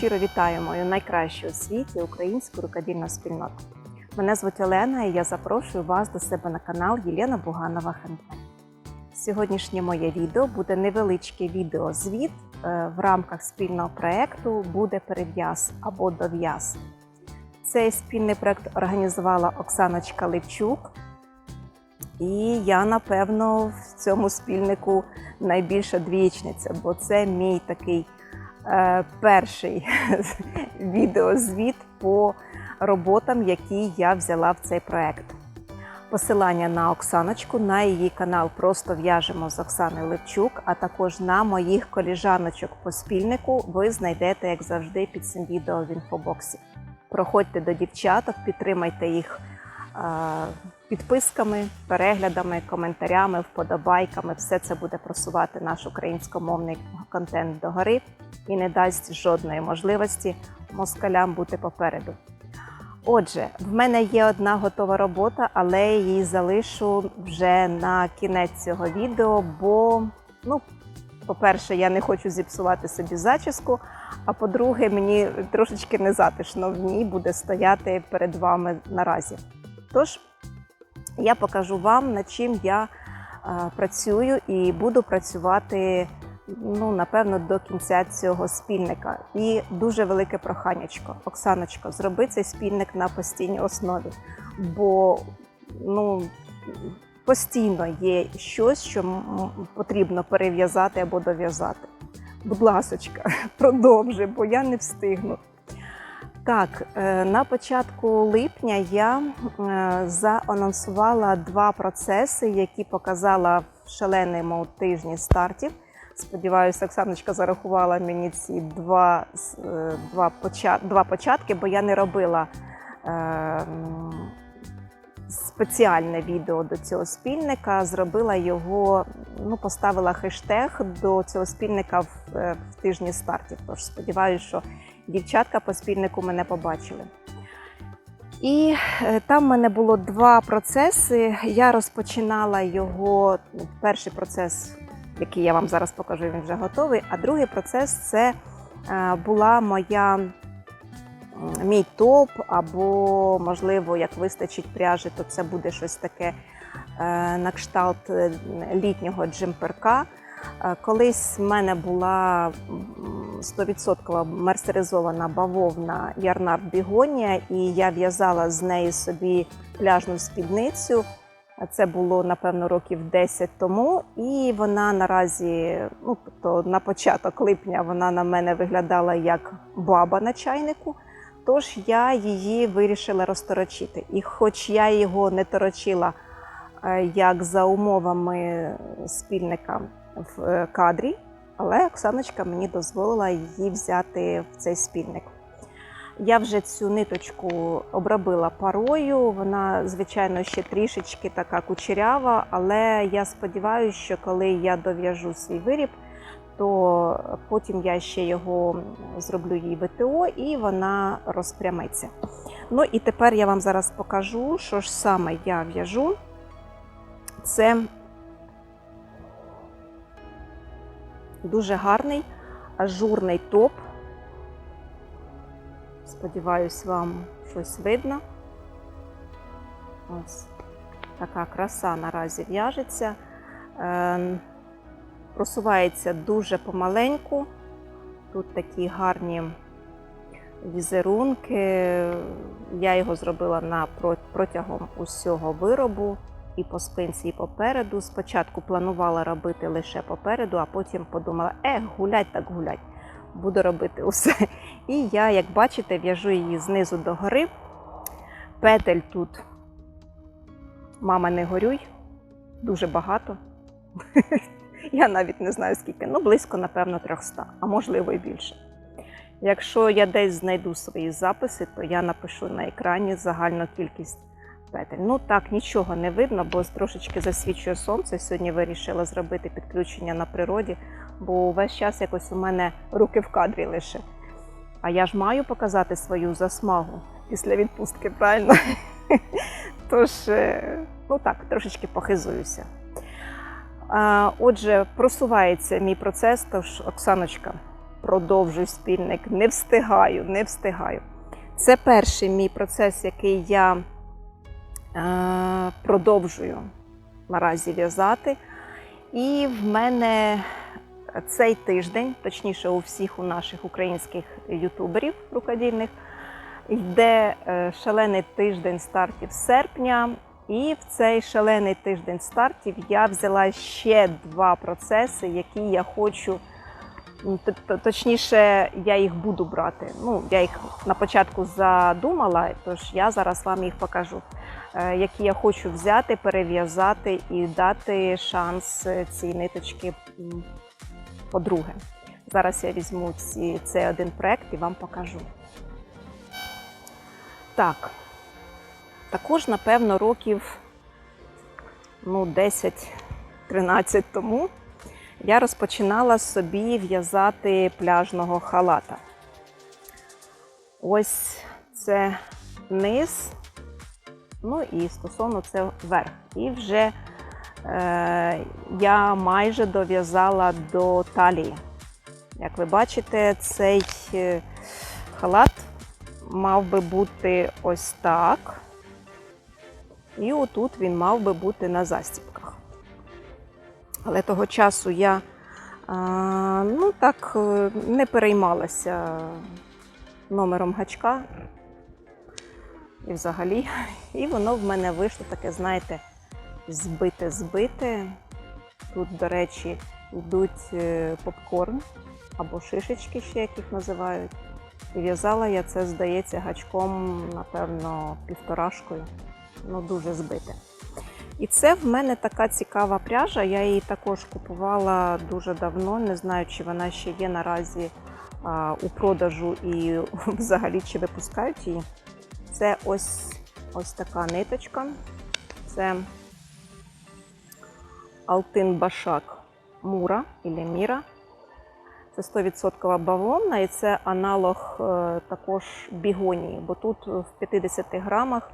щиро вітаю мою найкращу у світі українську рукодільну спільноту. Мене звуть Олена і я запрошую вас до себе на канал Єлена Буганова Хендмейд. Сьогоднішнє моє відео буде невеличкий відеозвіт е, в рамках спільного проєкту Буде перев'яз або дов'яз. Цей спільний проєкт організувала Оксаночка Левчук, і я, напевно, в цьому спільнику найбільша двічниця, бо це мій такий перший відеозвіт по роботам, які я взяла в цей проект. Посилання на Оксаночку, на її канал Просто в'яжемо з Оксаною Левчук, а також на моїх коліжаночок по спільнику ви знайдете, як завжди, під цим відео в інфобоксі. Проходьте до дівчаток, підтримайте їх е, підписками, переглядами, коментарями, вподобайками. Все це буде просувати наш українськомовний контент догори і не дасть жодної можливості москалям бути попереду. Отже, в мене є одна готова робота, але її залишу вже на кінець цього відео, бо, ну, по-перше, я не хочу зіпсувати собі зачіску, а по-друге, мені трошечки незатишно в ній буде стояти перед вами наразі. Тож, я покажу вам, над чим я е, працюю і буду працювати ну, напевно, до кінця цього спільника. І дуже велике проханнячко. Оксаночко, зроби цей спільник на постійній основі, бо ну, постійно є щось, що потрібно перев'язати або дов'язати. Будь ласочка, продовжуй, бо я не встигну. Так, е, на початку липня я е, заанонсувала два процеси, які показала в шаленому тижні стартів. Сподіваюся, Оксаночка зарахувала мені ці два, е, два, два початки, бо я не робила е, спеціальне відео до цього спільника. Зробила його, ну, поставила хештег до цього спільника в, в тижні стартів. Тож сподіваюся, що дівчатка по спільнику мене побачили. І е, там в мене було два процеси. Я розпочинала його. ну, Перший процес, який я вам зараз покажу, він вже готовий. А другий процес це е, була моя мій топ, або, можливо, як вистачить пряжі, то це буде щось таке е, на кшталт літнього джемперка. Е, Колись в мене була 100% мерсеризована бавовна Ярнард Бігонія, і я в'язала з неї собі пляжну спідницю. Це було напевно років 10 тому, і вона наразі, ну тобто на початок липня, вона на мене виглядала як баба на чайнику. Тож я її вирішила розторочити. І хоч я його не торочила е, як за умовами спільника в е, кадрі, але Оксаночка мені дозволила її взяти в цей спільник. Я вже цю ниточку обробила парою. Вона, звичайно, ще трішечки така кучерява, але я сподіваюся, що коли я дов'яжу свій виріб, то потім я ще його зроблю їй ВТО і вона розпрямиться. Ну і тепер я вам зараз покажу, що ж саме я в'яжу. Це дуже гарний ажурний топ. Сподіваюсь, вам щось видно. Ось така краса наразі в'яжеться. Е, просувається дуже помаленьку. Тут такі гарні візерунки. Я його зробила на протягом усього виробу і по спинці, і попереду. Спочатку планувала робити лише попереду, а потім подумала, ех, гулять так гулять. Буду робити усе. І я, як бачите, в'яжу її знизу до гори. Петель тут, мама, не горюй, дуже багато. Я навіть не знаю скільки, ну близько, напевно, 300, а можливо і більше. Якщо я десь знайду свої записи, то я напишу на екрані загальну кількість петель. Ну так, нічого не видно, бо трошечки засвічує сонце. Сьогодні вирішила зробити підключення на природі, бо весь час якось у мене руки в кадрі лише. А я ж маю показати свою засмагу після відпустки, правильно? Тож, е, ну так, трошечки похизуюся. Отже, просувається мій процес, тож, Оксаночка, продовжую спільник, не встигаю, не встигаю. Це перший мій процес, який я продовжую наразі в'язати. І в мене цей тиждень, точніше, у всіх у наших українських ютуберів рукодільних, йде е, шалений тиждень стартів серпня. І в цей шалений тиждень стартів я взяла ще два процеси, які я хочу. Точніше, я їх буду брати. Ну, я їх на початку задумала, тож я зараз вам їх покажу, е, які я хочу взяти, перев'язати і дати шанс е, цій по-друге. Зараз я візьму ці, цей один проект і вам покажу. Так. Також, напевно, років ну, 10-13 тому я розпочинала собі в'язати пляжного халата. Ось це низ, ну і стосовно це верх. І вже е, я майже дов'язала до талії. Як ви бачите, цей е, халат мав би бути ось так. І отут він мав би бути на застібках. Але того часу я а, ну так е, не переймалася номером гачка. І взагалі, і воно в мене вийшло таке, знаєте, збите-збите. Тут, до речі, йдуть е, попкорн або шишечки, ще як їх називають. І в'язала я це, здається, гачком, напевно, півторашкою. Ну, дуже збите. І це в мене така цікава пряжа. Я її також купувала дуже давно. Не знаю, чи вона ще є наразі у продажу і взагалі чи випускають її. Це ось, ось така ниточка. Це Алтин Башак Мура або Міра. Це 100% бавовна і це аналог е, також бігонії, бо тут в 50 грамах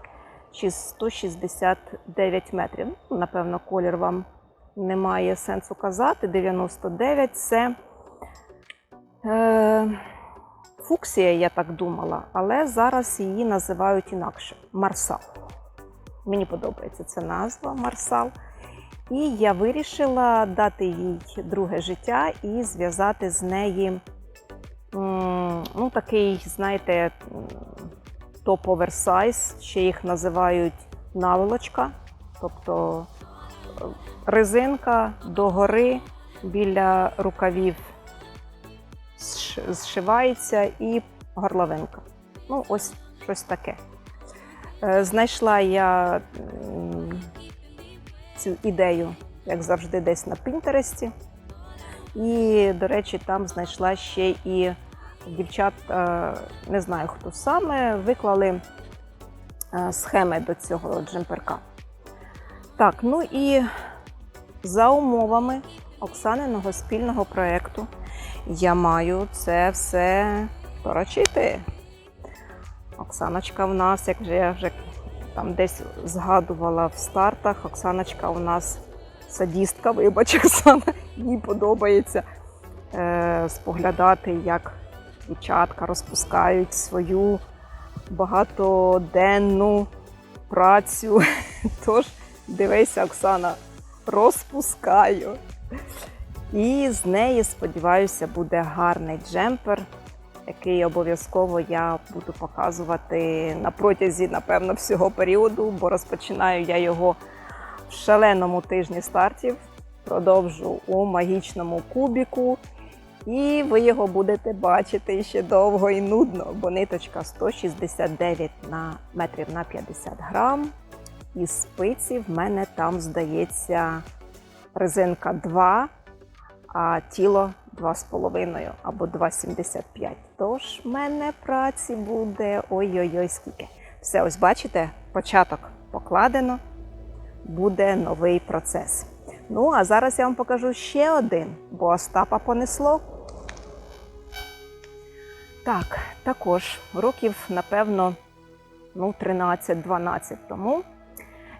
чи 169 метрів. Ну, Напевно, колір вам немає сенсу казати. 99 це е, фуксія, я так думала, але зараз її називають інакше Марсал. Мені подобається ця назва Марсал. І я вирішила дати їй друге життя і зв'язати з неї ну, такий, знаєте, топ-оверсайз, ще їх називають наволочка, тобто е, резинка догори біля рукавів зшивається і горловинка. Ну, ось щось таке. Е, Знайшла я цю ідею, як завжди, десь на Пінтересті. І, до речі, там знайшла ще і дівчат, е, не знаю хто саме, виклали е, схеми до цього джемперка. Так, ну і за умовами Оксаниного спільного проєкту я маю це все торочити. Оксаночка в нас, як вже я вже там десь згадувала в стартах, Оксаночка у нас садістка, вибач, Оксана, їй подобається е, споглядати, як дівчатка розпускають свою багатоденну працю. Тож, дивися, Оксана, розпускаю. І з неї, сподіваюся, буде гарний джемпер, який обов'язково я буду показувати на протязі, напевно, всього періоду, бо розпочинаю я його в шаленому тижні стартів, продовжу у магічному кубіку. І ви його будете бачити ще довго і нудно, бо ниточка 169 на метрів на 50 грам. І спиці в мене там, здається, резинка 2, а тіло 2,5 або 2,75. Тож в мене праці буде ой-ой-ой скільки. Все, ось бачите, початок покладено, буде новий процес. Ну, а зараз я вам покажу ще один, бо Остапа понесло. Так, також років, напевно, ну, 13-12 тому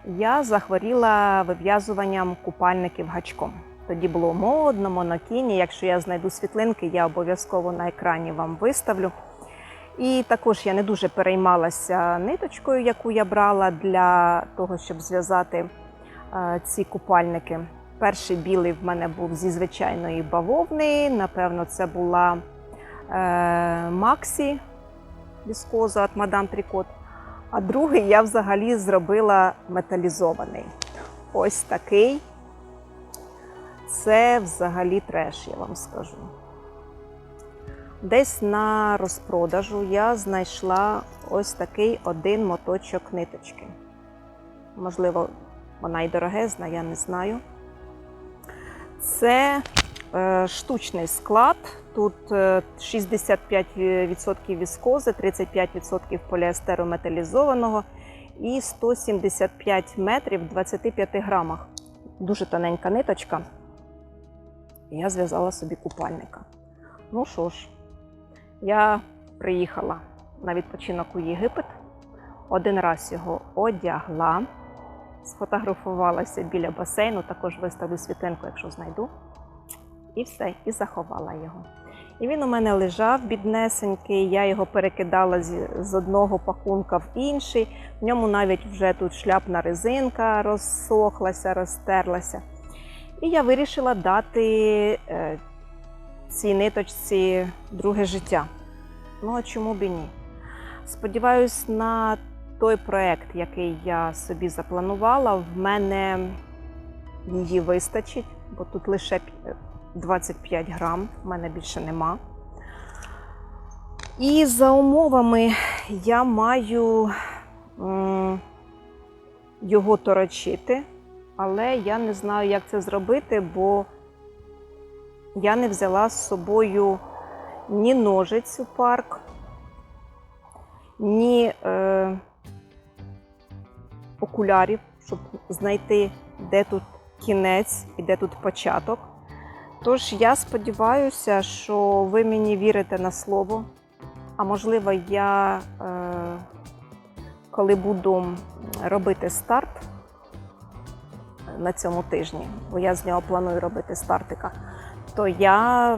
я захворіла вив'язуванням купальників гачком. Тоді було модно, монокіні. Якщо я знайду світлинки, я обов'язково на екрані вам виставлю. І також я не дуже переймалася ниточкою, яку я брала для того, щоб зв'язати е, ці купальники. Перший білий в мене був зі звичайної бавовни. Напевно, це була е, Максі віскоза від Мадам Трікот. А другий я взагалі зробила металізований. Ось такий. Це взагалі треш, я вам скажу. Десь на розпродажу я знайшла ось такий один моточок ниточки. Можливо, вона і дорогезна, я не знаю. Це е, штучний склад. Тут е, 65% віскози, 35% поліестеру металізованого і 175 метрів в 25 грамах. Дуже тоненька ниточка. І я зв'язала собі купальника. Ну що ж, я приїхала на відпочинок у Єгипет. Один раз його одягла, сфотографувалася біля басейну, також виставлю світлинку, якщо знайду. І все, і заховала його. І він у мене лежав біднесенький, я його перекидала з одного пакунка в інший. В ньому навіть вже тут шляпна резинка розсохлася, розтерлася. І я вирішила дати е, цій ниточці друге життя. Ну а чому б і ні? Сподіваюсь, на той проект, який я собі запланувала, в мене її вистачить, бо тут лише 25 грам, в мене більше нема. І за умовами я маю його торочити, але я не знаю, як це зробити, бо я не взяла з собою ні ножиць у парк, ні е, окулярів, щоб знайти, де тут кінець і де тут початок. Тож я сподіваюся, що ви мені вірите на слово. А можливо, я, е, коли буду робити старт на цьому тижні, бо я з нього планую робити стартика, то я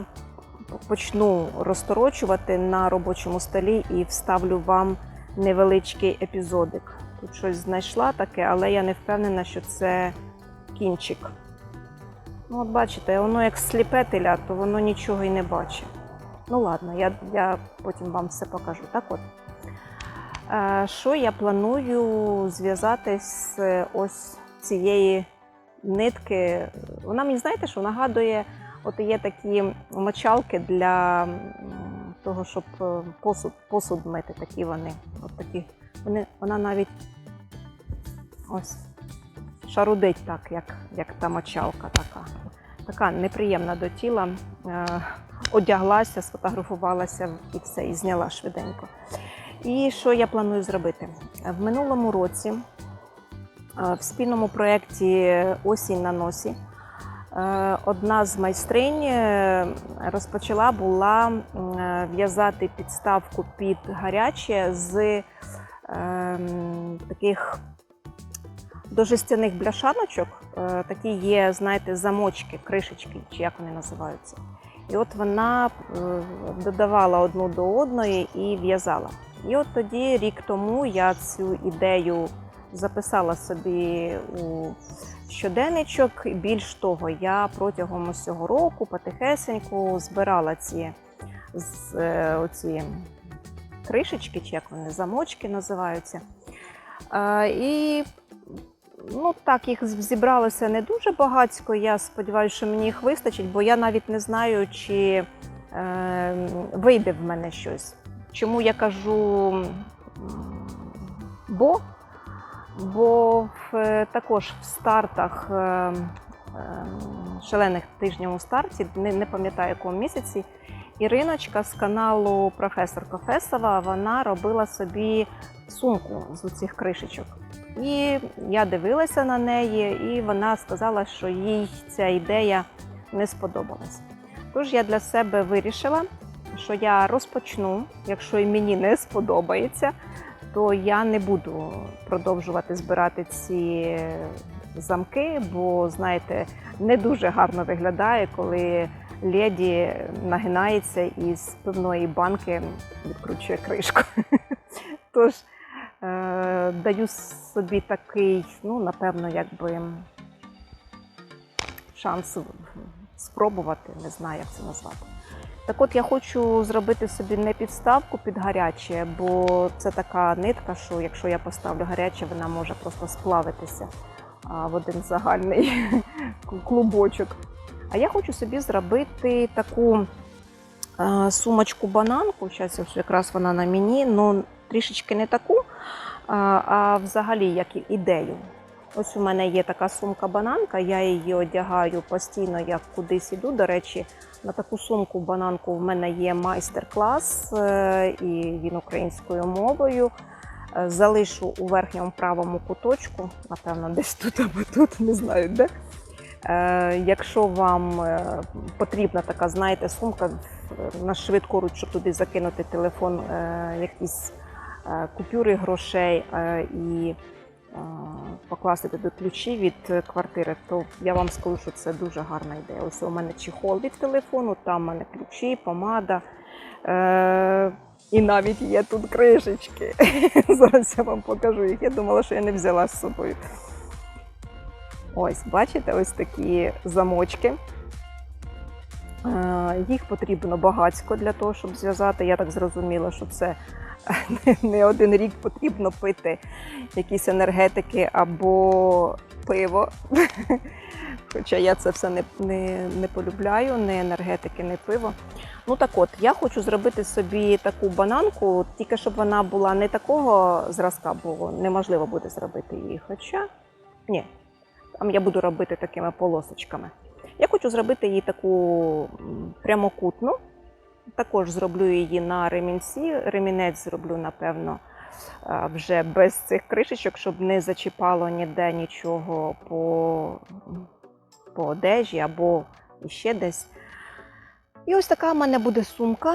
почну розторочувати на робочому столі і вставлю вам невеличкий епізодик. Тут щось знайшла таке, але я не впевнена, що це кінчик. Ну, от бачите, воно як сліпе теля, то воно нічого і не бачить. Ну ладно, я, я потім вам все покажу. Так от. Е, Що я планую зв'язати з ось цієї нитки? Вона мені знаєте, що нагадує, от є такі мочалки для того, щоб е, посуд, посуд мити, такі вони. От такі. Вони, вона навіть ось шарудить так, як, як та мочалка така. Така неприємна до тіла. Е, одяглася, сфотографувалася і все, і зняла швиденько. І що я планую зробити? В минулому році в спільному проєкті Осінь на носі е, одна з майстринь е, розпочала була е, в'язати підставку під гаряче з таких до жестяних бляшаночок. е, Такі є, знаєте, замочки, кришечки, чи як вони називаються. І от вона е, додавала одну до одної і в'язала. І от тоді, рік тому, я цю ідею записала собі у щоденничок. Більш того, я протягом усього року потихесеньку збирала ці, з, е, оці кришечки, чи як вони, замочки називаються. Е, І ну так, їх зібралося не дуже багатько. Я сподіваюся, що мені їх вистачить, бо я навіть не знаю, чи е, вийде в мене щось. Чому я кажу бо? Бо в, е, також в стартах е, е, шалених тижнів у старті, не, не пам'ятаю якому місяці, Іриночка з каналу Професор Кофесова вона робила собі сумку з цих кришечок. І я дивилася на неї, і вона сказала, що їй ця ідея не сподобалась. Тож я для себе вирішила, що я розпочну, якщо і мені не сподобається, то я не буду продовжувати збирати ці замки, бо знаєте, не дуже гарно виглядає, коли леді нагинається і з пивної банки відкручує кришку. Тож е, даю собі такий, ну, напевно, якби шанс спробувати, не знаю, як це назвати. Так от я хочу зробити собі не підставку під гаряче, бо це така нитка, що якщо я поставлю гаряче, вона може просто сплавитися в один загальний клубочок. А я хочу собі зробити таку сумочку-бананку. Зараз якраз вона на мені, ну трішечки не таку, а, взагалі як ідею. Ось у мене є така сумка-бананка, я її одягаю постійно, як кудись іду. До речі, на таку сумку бананку в мене є майстер-клас, е, і він українською мовою. Е, Залишу у верхньому правому куточку, напевно, десь тут або тут, не знаю де. Е, Якщо вам потрібна така, знаєте, сумка на швидку руч, щоб туди закинути телефон, якісь купюри грошей і покласти туди ключі від е, квартири, то я вам скажу, що це дуже гарна ідея. Ось у мене чехол від телефону, там у мене ключі, помада. Е, і навіть є тут кришечки. Зараз я вам покажу їх. Я думала, що я не взяла з собою. Ось, бачите, ось такі замочки. Е, Їх потрібно багацько для того, щоб зв'язати. Я так зрозуміла, що це не- один рік потрібно пити якісь енергетики або пиво. Хоча я це все не, не, не полюбляю, не енергетики, не пиво. Ну так от, я хочу зробити собі таку бананку, тільки щоб вона була не такого зразка, бо неможливо буде зробити її. Хоча ні, там я буду робити такими полосочками. Я хочу зробити її таку прямокутну. Також зроблю її на ремінці. Ремінець зроблю, напевно, вже без цих кришечок, щоб не зачіпало ніде нічого по, по одежі або ще десь. І ось така в мене буде сумка.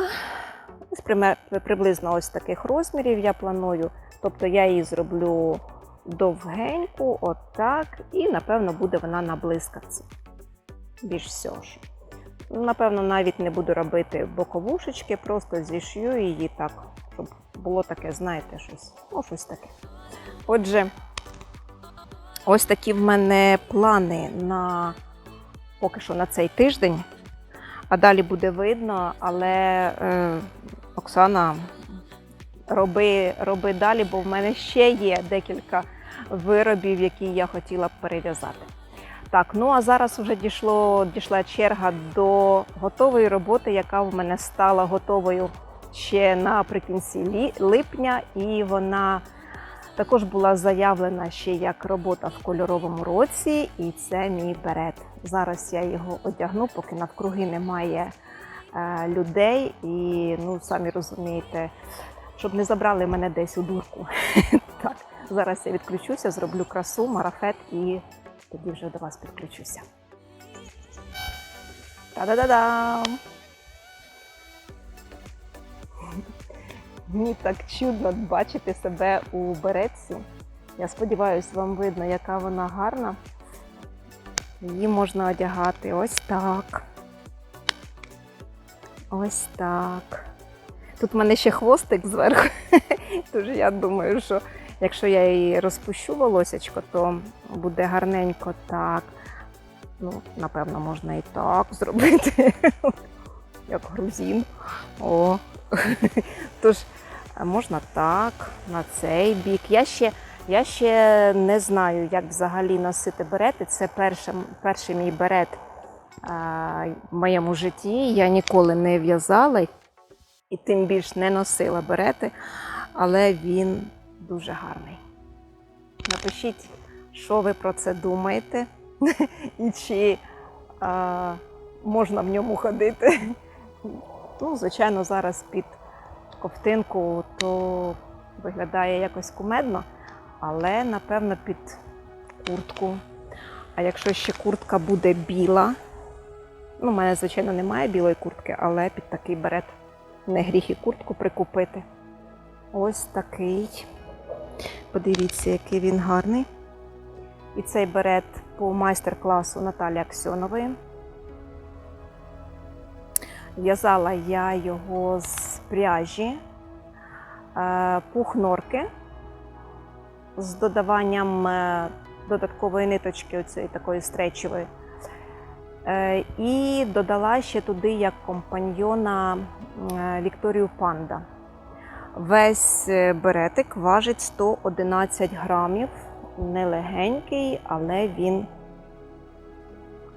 Приблизно ось таких розмірів я планую. Тобто я її зроблю довгеньку, отак, і напевно буде вона на блискавці. Більш всього. Напевно, навіть не буду робити боковушечки, просто зішью її так, щоб було таке, знаєте, щось. Ну, щось таке. Отже, ось такі в мене плани на поки що на цей тиждень. А далі буде видно, але е, Оксана, роби, роби далі, бо в мене ще є декілька виробів, які я хотіла б перев'язати. Так, ну а зараз вже дійшло, дійшла черга до готової роботи, яка в мене стала готовою ще наприкінці липня, і вона також була заявлена ще як робота в кольоровому році, і це мій берет. Зараз я його одягну, поки навкруги немає е, людей, і ну самі розумієте, щоб не забрали мене десь у дурку. так, зараз я відключуся, зроблю красу, марафет і тоді вже до вас підключуся. Та-да-да-дам! Мені так чудно бачити себе у беретці. Я сподіваюся, вам видно, яка вона гарна. Її можна одягати ось так. Ось так. Тут в мене ще хвостик зверху. Тож я думаю, що якщо я її розпущу волосечко, то буде гарненько так. Ну, напевно, можна і так зробити. Як грузин. О. Тож можна так, на цей бік. Я ще, я ще не знаю, як взагалі носити берети. Це перший, перший мій берет а, в моєму житті. Я ніколи не в'язала і тим більш не носила берети, але він дуже гарний. Напишіть, що ви про це думаєте, і чи а, можна в ньому ходити. Ну, звичайно, зараз під ковтинку, то виглядає якось кумедно, але напевно під куртку. А якщо ще куртка буде біла, ну, у мене, звичайно, немає білої куртки, але під такий берет не гріх і куртку прикупити. Ось такий. Подивіться, який він гарний. І цей берет по майстер-класу Наталі Аксьонової. В'язала я його з пряжі е, пух норки з додаванням е, додаткової ниточки, оцієї такої стречової. Е, І додала ще туди як компаньйона Вікторію Панда. Весь беретик важить 111 грамів. Нелегенький, але він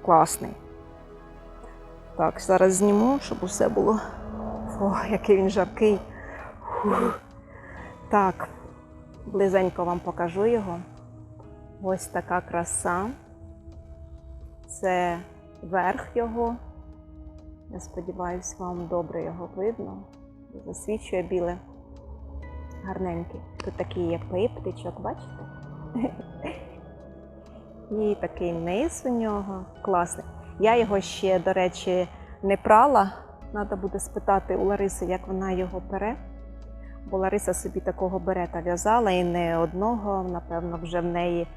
класний. Так, зараз зніму, щоб усе було. О, який він жаркий. Так, близенько вам покажу його. Ось така краса. Це верх його. Я сподіваюся, вам добре його видно. Засвічує біле. Гарненький. Тут такий є пиптичок, бачите? І такий низ у нього класний. Я його ще, до речі, не прала. Треба буде спитати у Лариси, як вона його пере. Бо Лариса собі такого берета в'язала і не одного, напевно, вже в неї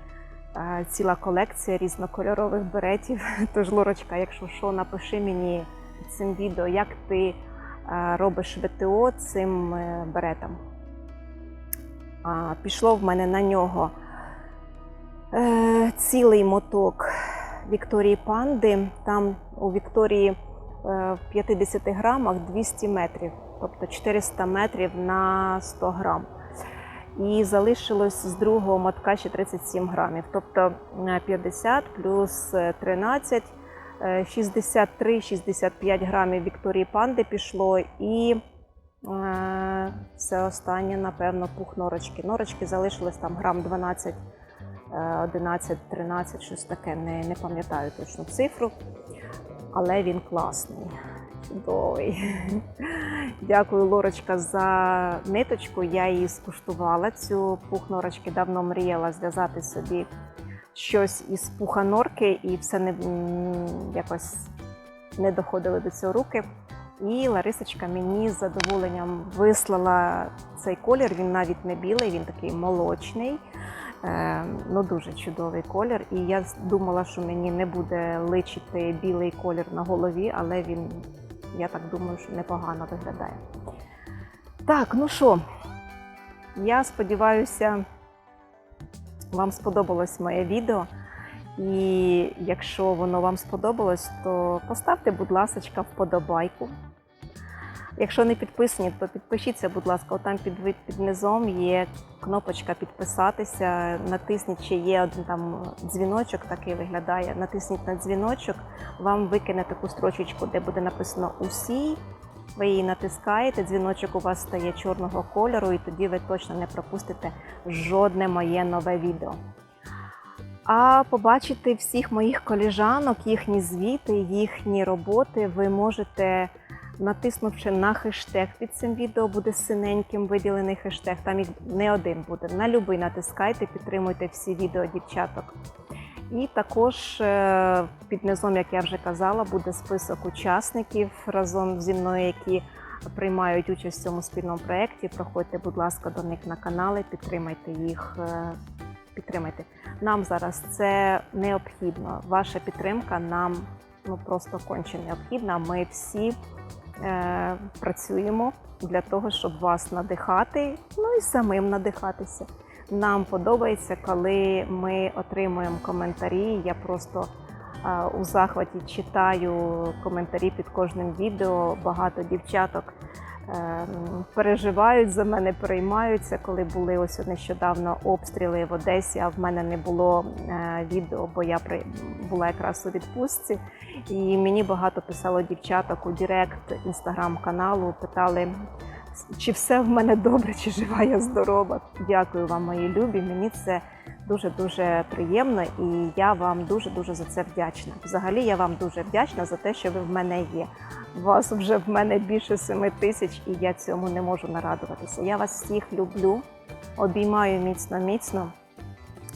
ціла колекція різнокольорових беретів. Тож, Лорочка, якщо що, напиши мені цим відео, як ти робиш ВТО цим е, беретом. Пішло в мене на нього цілий моток Вікторії Панди. Там у Вікторії е, в 50 грамах 200 метрів, тобто 400 метрів на 100 грам. І залишилось з другого мотка ще 37 грамів. Тобто е, 50 плюс е, 13, е, 63-65 грамів Вікторії Панди пішло. І е, все останнє, напевно, пух норочки. Норочки залишилось там грам 12. 11, 13, щось таке, не, не пам'ятаю точну цифру, але він класний, чудовий. Дякую, Лорочка, за ниточку. Я її скуштувала. Цю пух норочки давно мріяла зв'язати собі щось із пуха норки, і все не якось не доходили до цього руки. І Ларисочка мені з задоволенням вислала цей колір. Він навіть не білий, він такий молочний. Е, ну дуже чудовий колір. І я думала, що мені не буде личити білий колір на голові, але він, я так думаю, що непогано виглядає. Так, ну що, я сподіваюся, вам сподобалось моє відео. І якщо воно вам сподобалось, то поставте, будь ласка, вподобайку. Якщо не підписані, то підпишіться, будь ласка, там під, під низом є кнопочка підписатися. Натисніть, чи є один там дзвіночок, такий виглядає. Натисніть на дзвіночок, вам викине таку строчечку, де буде написано Усі. Ви її натискаєте, дзвіночок у вас стає чорного кольору, і тоді ви точно не пропустите жодне моє нове відео. А побачити всіх моїх коліжанок, їхні звіти, їхні роботи ви можете натиснувши на хештег під цим відео, буде синеньким виділений хештег. Там їх не один буде. На любий натискайте, підтримуйте всі відео дівчаток. І також е, під низом, як я вже казала, буде список учасників разом зі мною, які приймають участь в цьому спільному проєкті. Проходьте, будь ласка, до них на канали, підтримайте їх. е, Підтримайте. Нам зараз це необхідно. Ваша підтримка нам ну просто конче необхідна. Ми всі працюємо для того, щоб вас надихати, ну і самим надихатися. Нам подобається, коли ми отримуємо коментарі. Я просто е, у захваті читаю коментарі під кожним відео. Багато дівчаток е, переживають за мене, переймаються, коли були ось нещодавно обстріли в Одесі, а в мене не було е, відео, бо я при була якраз у відпустці. І мені багато писало дівчаток у Директ інстаграм-каналу, питали, чи все в мене добре, чи жива я здорова. Дякую вам, мої любі. Мені це дуже-дуже приємно і я вам дуже-дуже за це вдячна. Взагалі я вам дуже вдячна за те, що ви в мене є. Вас вже в мене більше семи тисяч, і я цьому не можу нарадуватися. Я вас всіх люблю, обіймаю міцно-міцно.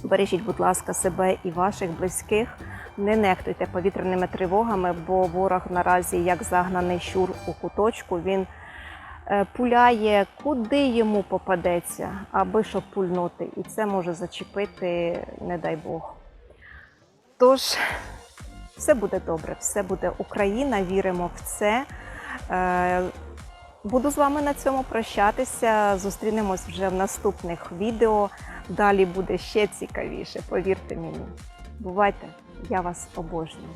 Бережіть, будь ласка, себе і ваших близьких. Не нехтуйте повітряними тривогами, бо ворог наразі, як загнаний щур у куточку, він пуляє куди йому попадеться, аби щоб пульнути. І це може зачепити, не дай Бог, Тож, все буде добре, все буде Україна, віримо в це. Е, Буду з вами на цьому прощатися. Зустрінемось вже в наступних відео. Далі буде ще цікавіше, повірте мені. Бувайте, я вас обожнюю.